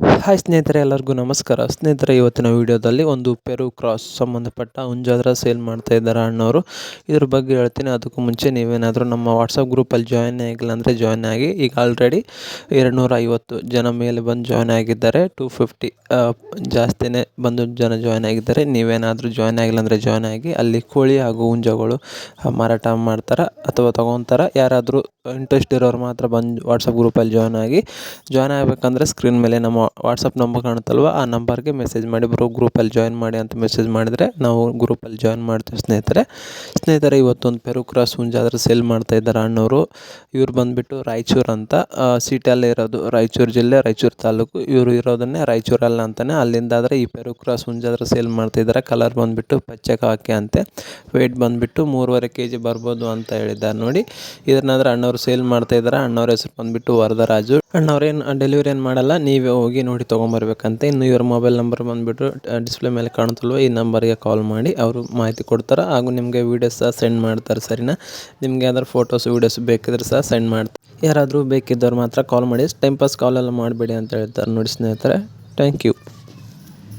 Hi ಸ್ನೇಹಿತರೆ, ಎಲ್ಲರಿಗೂ ನಮಸ್ಕಾರ. ಸ್ನೇಹಿತರೆ, ಇವತ್ತಿನ ವಿಡಿಯೋದಲ್ಲಿ ಒಂದು ಪೆರು ಕ್ರಾಸ್ ಸಂಬಂಧಪಟ್ಟ ಹುಂಜಾದ್ರ ಸೇಲ್ ಮಾಡ್ತಾ ಇದ್ದಾರೆ ಅಣ್ಣವರು. ಇದ್ರ ಬಗ್ಗೆ ಹೇಳ್ತೀನಿ. ಅದಕ್ಕೂ ಮುಂಚೆ ನೀವೇನಾದರೂ ನಮ್ಮ ವಾಟ್ಸಪ್ ಗ್ರೂಪಲ್ಲಿ ಜಾಯ್ನ್ ಆಗಿಲ್ಲ ಅಂದರೆ ಜಾಯ್ನ್ ಆಗಿ. ಈಗ ಆಲ್ರೆಡಿ ಎರಡುನೂರ ಐವತ್ತು ಜನ ಮೇಲೆ ಬಂದು ಜಾಯ್ನ್ ಆಗಿದ್ದಾರೆ. ಟು ಫಿಫ್ಟಿ ಜಾಸ್ತಿನೇ ಬಂದು ಜನ ಜಾಯ್ನ್ ಆಗಿದ್ದಾರೆ. ನೀವೇನಾದರೂ ಜಾಯ್ನ್ ಆಗಿಲ್ಲ ಅಂದರೆ ಜಾಯ್ನ್ ಆಗಿ. ಅಲ್ಲಿ ಕೋಳಿ ಹಾಗೂ ಹುಂಜಗಳು ಮಾರಾಟ ಮಾಡ್ತಾರೆ ಅಥವಾ ತೊಗೊತಾರೆ? ಯಾರಾದರೂ ಇಂಟ್ರೆಸ್ಟ್ ಇರೋರು ಮಾತ್ರ ಬಂದು ವಾಟ್ಸಪ್ ಗ್ರೂಪಲ್ಲಿ ಜಾಯ್ನ್ ಆಗಿ ಜಾಯ್ನ್ ಆಗಬೇಕಂದ್ರೆ ಸ್ಕ್ರೀನ್ ಮೇಲೆ ನಮ್ಮ ವಾಟ್ಸಪ್ ನಂಬರ್ ಕಾಣುತ್ತಲ್ವ? ಆ ನಂಬರ್ಗೆ ಮೆಸೇಜ್ ಮಾಡಿ ಬರೋ ಗ್ರೂಪಲ್ಲಿ ಜಾಯ್ನ್ ಮಾಡಿ ಅಂತ ಮೆಸೇಜ್ ಮಾಡಿದರೆ ನಾವು ಗ್ರೂಪಲ್ಲಿ ಜಾಯ್ನ್ ಮಾಡ್ತೀವಿ ಸ್ನೇಹಿತರೆ. ಸ್ನೇಹಿತರೆ, ಇವತ್ತೊಂದು ಪೆರು ಕ್ರಾಸ್ ಹುಂಜಾದ್ರೆ ಸೇಲ್ ಮಾಡ್ತಾ ಇದ್ದಾರೆ ಅಣ್ಣವರು. ಇವ್ರು ಬಂದುಬಿಟ್ಟು ರಾಯಚೂರು ಅಂತ. ಸಿಟಿಯಲ್ಲೇ ಇರೋದು ರಾಯಚೂರು ಜಿಲ್ಲೆ, ರಾಯಚೂರು ತಾಲೂಕು. ಇವರು ಇರೋದನ್ನೇ ರಾಯಚೂರಲ್ಲ ಅಂತಲೇ ಅಲ್ಲಿಂದ ಆದರೆ ಈ ಪೆರು ಕ್ರಾಸ್ ಹುಂಜಾದ್ರೆ ಸೇಲ್ ಮಾಡ್ತಾ ಇದ್ದಾರೆ. ಕಲರ್ ಬಂದುಬಿಟ್ಟು ಪಚ್ಚೆ ಕಾಕಿ ಅಂತೆ. ವೆಯ್ಟ್ ಬಂದುಬಿಟ್ಟು ಮೂರುವರೆ ಕೆ ಜಿ ಬರ್ಬೋದು ಅಂತ ಹೇಳಿದ್ದಾರೆ ನೋಡಿ. ಇದನ್ನಾದ್ರೆ ಅಣ್ಣವ್ರು ಸೇಲ್ ಮಾಡ್ತಾ ಇದ್ದಾರೆ. ಅಣ್ಣವ್ರ ಹೆಸರು ಬಂದ್ಬಿಟ್ಟು ವರದರಾಜು. ಅಣ್ಣವ್ರೇನು ಡೆಲಿವರಿ ಏನು ಮಾಡಲ್ಲ. ನೀವೇ ಹೋಗಿ ನೋಡಿ ತೊಗೊಂಬರ್ಬೇಕಂತೆ ಇನ್ನು ಇವ್ರ ಮೊಬೈಲ್ ನಂಬರ್ ಬಂದ್ಬಿಟ್ಟು ಡಿಸ್ಪ್ಲೇ ಮೇಲೆ ಕಾಣುತ್ತಲ್ವ, ಈ ನಂಬರ್ಗೆ ಕಾಲ್ ಮಾಡಿ ಅವರು ಮಾಹಿತಿ ಕೊಡ್ತಾರೆ. ಹಾಗೂ ನಿಮಗೆ ವೀಡಿಯೋಸ್ ಸಹ ಸೆಂಡ್ ಮಾಡ್ತಾರೆ ಸರಿನಾ? ನಿಮ್ಗೆ ಯಾವ್ದಾದ್ರು ಫೋಟೋಸ್ ವೀಡಿಯೋಸ್ ಬೇಕಿದ್ರೆ ಸಹ ಸೆಂಡ್ ಮಾಡ್ತಾರೆ. ಯಾರಾದರೂ ಬೇಕಿದ್ದವ್ರು ಮಾತ್ರ ಕಾಲ್ ಮಾಡಿ. ಟೈಮ್ ಪಾಸ್ ಕಾಲೆಲ್ಲ ಮಾಡಬೇಡಿ ಅಂತ ಹೇಳ್ತಾರೆ ನೋಡಿ ಸ್ನೇಹಿತರೆ. Thank you